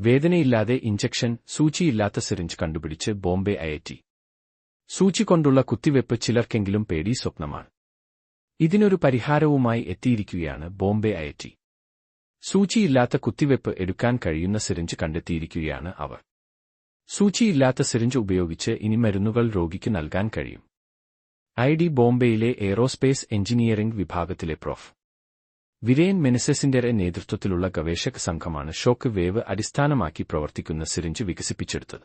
വേദനയില്ലാതെ injection സൂചിയില്ലാത്ത syringe കണ്ടുപിടിച്ച് ബോംബെ അയറ്റി സൂചി കൊണ്ടുള്ള കുത്തിവെപ്പ് ചിലർക്കെങ്കിലും പേടി സ്വപ്നമാണ്. ഇതിനൊരു പരിഹാരവുമായി എത്തിയിരിക്കുകയാണ് ബോംബെ അയറ്റി സൂചിയില്ലാത്ത കുത്തിവെപ്പ് എടുക്കാൻ കഴിയുന്ന സിറിഞ്ച് കണ്ടെത്തിയിരിക്കുകയാണ് അവർ. സൂചിയില്ലാത്ത സിറിഞ്ച് ഉപയോഗിച്ച് ഇനി മരുന്നുകൾ രോഗിക്ക് നൽകാൻ കഴിയും. ഐ ഡി ബോംബെയിലെ എയ്റോസ്പേസ് എഞ്ചിനീയറിംഗ് വിഭാഗത്തിലെ പ്രൊഫ്. വിരയൻ മെനസസിന്റെ നേതൃത്വത്തിലുള്ള ഗവേഷക സംഘമാണ് ഷോക്ക് വേവ് അടിസ്ഥാനമാക്കി പ്രവർത്തിക്കുന്ന സിറിഞ്ച് വികസിപ്പിച്ചെടുത്തത്.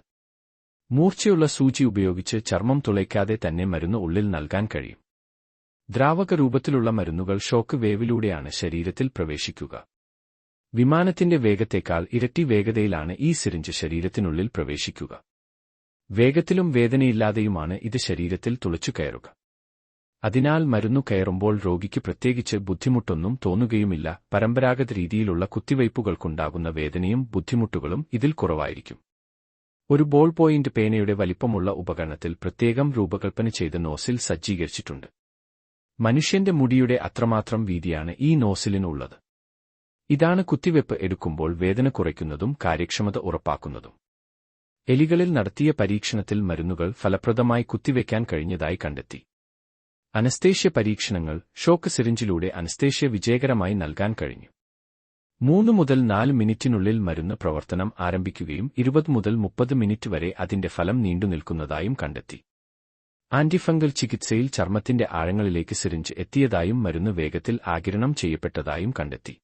മൂർച്ചയുള്ള സൂചി ഉപയോഗിച്ച് ചർമ്മം തുളയ്ക്കാതെ തന്നെ മരുന്ന് ഉള്ളിൽ നൽകാൻ കഴിയും. ദ്രാവക രൂപത്തിലുള്ള മരുന്നുകൾ ഷോക്ക് വേവിലൂടെയാണ് ശരീരത്തിൽ പ്രവേശിക്കുക. വിമാനത്തിന്റെ വേഗത്തേക്കാൾ ഇരട്ടി വേഗതയിലാണ് ഈ സിറിഞ്ച് ശരീരത്തിനുള്ളിൽ പ്രവേശിക്കുക. വേഗത്തിലും വേദനയില്ലാതെയുമാണ് ഇത് ശരീരത്തിൽ തുളച്ചു കയറുക അതിനാൽ മരുന്നു കയറുമ്പോൾ രോഗിക്ക് പ്രത്യേകിച്ച് ബുദ്ധിമുട്ടൊന്നും തോന്നുകയുമില്ല. പരമ്പരാഗത രീതിയിലുള്ള കുത്തിവയ്പ്പുകൾക്കുണ്ടാകുന്ന വേദനയും ബുദ്ധിമുട്ടുകളും ഇതിൽ കുറവായിരിക്കും. ഒരു ബോൾ പോയിന്റ് പേനയുടെ വലിപ്പമുള്ള ഉപകരണത്തിൽ പ്രത്യേകം രൂപകൽപ്പന ചെയ്ത നോസിൽ സജ്ജീകരിച്ചിട്ടുണ്ട്. മനുഷ്യന്റെ മുടിയുടെ അത്രമാത്രം വീതിയാണ് ഈ നോസിലിനുള്ളത്. ഇതാണ് കുത്തിവെപ്പ് എടുക്കുമ്പോൾ വേദന കുറയ്ക്കുന്നതും കാര്യക്ഷമത ഉറപ്പാക്കുന്നതും. എലികളിൽ നടത്തിയ പരീക്ഷണത്തിൽ മരുന്നുകൾ ഫലപ്രദമായി കുത്തിവെക്കാൻ കഴിഞ്ഞതായി കണ്ടെത്തി. അനസ്തേഷ്യ പരീക്ഷണങ്ങൾ ഷോക്ക് സിറിഞ്ചിലൂടെ അനസ്തേഷ്യ വിജയകരമായി നൽകാൻ കഴിഞ്ഞു. മൂന്ന് മുതൽ നാല് മിനിറ്റിനുള്ളിൽ മരുന്ന് പ്രവർത്തനം ആരംഭിക്കുകയും ഇരുപത് മുതൽ മുപ്പത് മിനിറ്റ് വരെ അതിന്റെ ഫലം നീണ്ടുനിൽക്കുന്നതായും കണ്ടെത്തി. ആന്റിഫംഗൽ ചികിത്സയിൽ ചർമ്മത്തിന്റെ ആഴങ്ങളിലേക്ക് സിറിഞ്ച് എത്തിയതായും മരുന്ന് വേഗത്തിൽ ആകിരണം ചെയ്യപ്പെട്ടതായും കണ്ടെത്തി.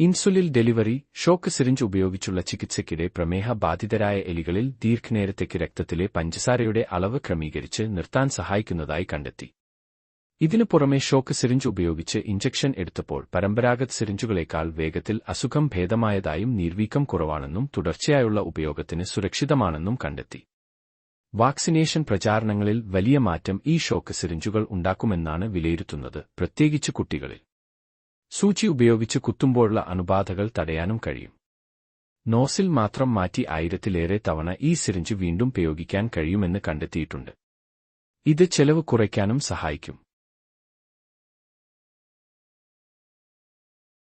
ഇൻസുലിൻ ഡെലിവറി ഷോക്ക് സിറിഞ്ച് ഉപയോഗിച്ചുള്ള ചികിത്സയ്ക്കിടെ പ്രമേഹ ബാധിതരായ എലികളിൽ ദീർഘനേരത്തേക്ക് രക്തത്തിലെ പഞ്ചസാരയുടെ അളവ് ക്രമീകരിച്ച് നിർത്താൻ സഹായിക്കുന്നതായി കണ്ടെത്തി. ഇതിനു പുറമെ ഷോക്ക് സിറിഞ്ച് ഉപയോഗിച്ച് ഇഞ്ചക്ഷൻ എടുത്തപ്പോൾ പരമ്പരാഗത സിറിഞ്ചുകളേക്കാൾ വേഗത്തിൽ അസുഖം ഭേദമായതായും നീർവീക്കം കുറവാണെന്നും തുടർച്ചയായുള്ള ഉപയോഗത്തിന് സുരക്ഷിതമാണെന്നും കണ്ടെത്തി. വാക്സിനേഷൻ പ്രചാരണങ്ങളിൽ വലിയ മാറ്റം ഈ ഷോക്ക് സിറിഞ്ചുകൾ ഉണ്ടാക്കുമെന്നാണ് വിലയിരുത്തുന്നത് പ്രത്യേകിച്ച് കുട്ടികളിൽ. സൂചി ഉപയോഗിച്ച് കുത്തുമ്പോഴുള്ള അണുബാധകൾ തടയാനും കഴിയും. നോസിൽ മാത്രം മാറ്റി ആയിരത്തിലേറെ തവണ ഈ സിറിഞ്ച് വീണ്ടും പ്രയോഗിക്കാൻ കഴിയുമെന്ന് കണ്ടെത്തിയിട്ടുണ്ട്. ഇത് ചെലവ് കുറയ്ക്കാനും സഹായിക്കും.